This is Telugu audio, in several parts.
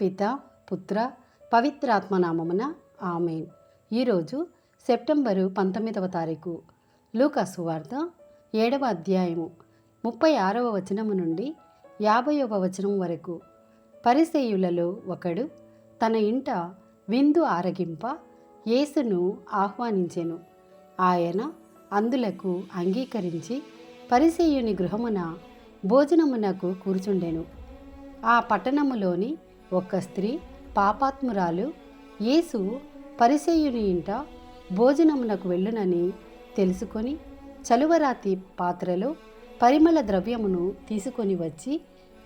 పిత పుత్ర పవిత్రాత్మనామమున ఆమెన్. ఈరోజు సెప్టెంబరు పంతొమ్మిదవ తారీఖు. లూకాసు వార్త ఏడవ అధ్యాయము ముప్పై ఆరవ వచనము నుండి యాభైవ వచనం వరకు. పరిసేయులలో ఒకడు తన ఇంట విందు ఆరగింప యేసును ఆహ్వానించెను. ఆయన అందులకు అంగీకరించి పరిసేయుని గృహమున భోజనమునకు కూర్చుండెను. ఆ పట్టణములోని ఒక్క స్త్రీ పాపాత్మురాలు యేసు పరిసేయుని ఇంట భోజనమునకు వెళ్ళునని తెలుసుకొని చలువరాతి పాత్రలో పరిమళ ద్రవ్యమును తీసుకొని వచ్చి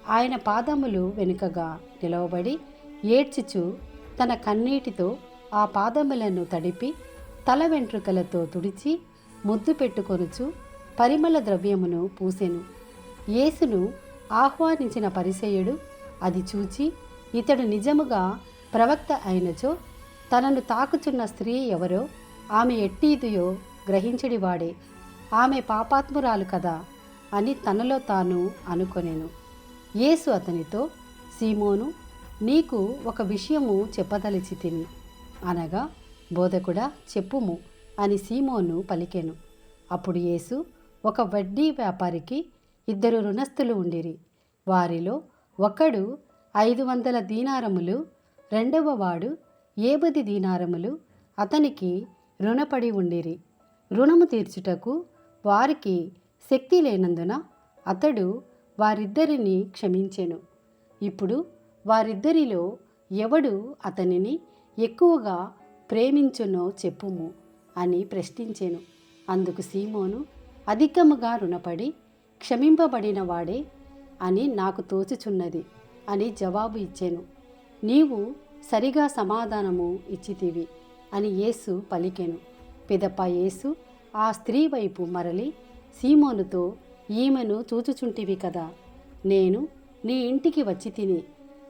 ఆయన పాదములు వెనుకగా నిలవబడి ఏడ్చుచు తన కన్నీటితో ఆ పాదములను తడిపి తల వెంట్రుకలతో తుడిచి ముద్దు పెట్టుకొనుచు పరిమళ ద్రవ్యమును పూసెను. యేసును ఆహ్వానించిన పరిసేయుడు అది చూచి ఇతడు నిజముగా ప్రవక్త అయినచో తనను తాకుచున్న స్త్రీ ఎవరో ఆమె ఎట్టీదియో గ్రహించడివాడే. ఆమె పాపాత్మురాలు కదా అని తనలో తాను అనుకొనెను. యేసు అతనితో సీమోను నీకు ఒక విషయము చెప్పదలిచి తిని అనగా బోధకుడా చెప్పుము అని సీమోను పలికెను. అప్పుడు యేసు ఒక వడ్డీ వ్యాపారికి ఇద్దరు రుణస్థులు ఉండిరి. వారిలో ఒకడు ఐదు వందల దీనారములు రెండవ వాడు ఏబది దీనారములు అతనికి రుణపడి ఉండిరి. రుణము తీర్చుటకు వారికి శక్తి లేనందున అతడు వారిద్దరిని క్షమించెను. ఇప్పుడు వారిద్దరిలో ఎవడు అతనిని ఎక్కువగా ప్రేమించునో చెప్పుము అని ప్రశ్నించెను. అందుకు సీమోను అధికముగా రుణపడి క్షమింపబడిన వాడే అని నాకు తోచుచున్నది. అని జవాబు ఇచ్చెను. నీవు సరిగా సమాధానము ఇచ్చితివి అని యేసు పలికెను. పిదప యేసు ఆ స్త్రీ వైపు మరలి సీమోనుతో ఈమెను చూచుచుంటివి కదా నేను నీ ఇంటికి వచ్చి తిని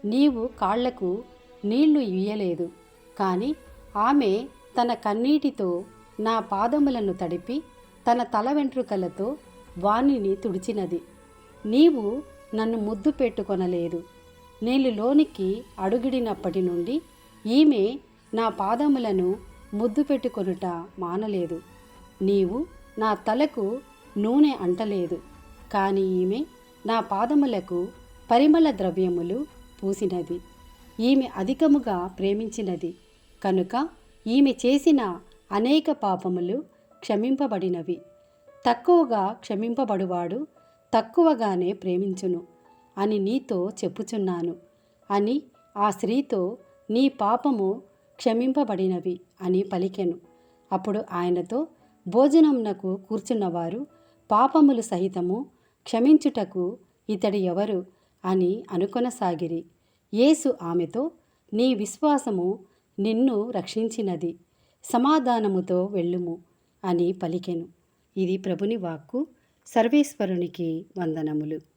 నీవు కాళ్ళకు నీళ్ళు ఇయ్యలేదు. కానీ ఆమె తన కన్నీటితో నా పాదములను తడిపి తన తల వెంట్రుకలతో వాణిని తుడిచినది. నీవు నన్ను ముద్దు పెట్టుకొనలేదు. నేను లోనికి అడుగిడినప్పటి నుండి ఈమె నా పాదములను ముద్దు పెట్టుకొనుట మానలేదు. నీవు నా తలకు నూనె అంటలేదు. కానీ ఈమె నా పాదములకు పరిమళ ద్రవ్యములు పూసినది. ఈమె అధికముగా ప్రేమించినది. కనుక ఈమె చేసిన అనేక పాపములు క్షమింపబడినవి. తక్కువగా క్షమింపబడువాడు తక్కువగానే ప్రేమించును. అని నీతో చెప్పుచున్నాను. అని ఆ స్త్రీతో నీ పాపము క్షమింపబడినవి అని పలికెను. అప్పుడు ఆయనతో భోజనమునకు కూర్చున్నవారు పాపములు సహితము క్షమించుటకు ఇతడు ఎవరు అని అనుకొనసాగిరి. యేసు ఆమెతో నీ విశ్వాసము నిన్ను రక్షించినది సమాధానముతో వెళ్ళుము అని పలికెను. ఇది ప్రభుని వాక్కు. సర్వేశ్వరునికి వందనములు.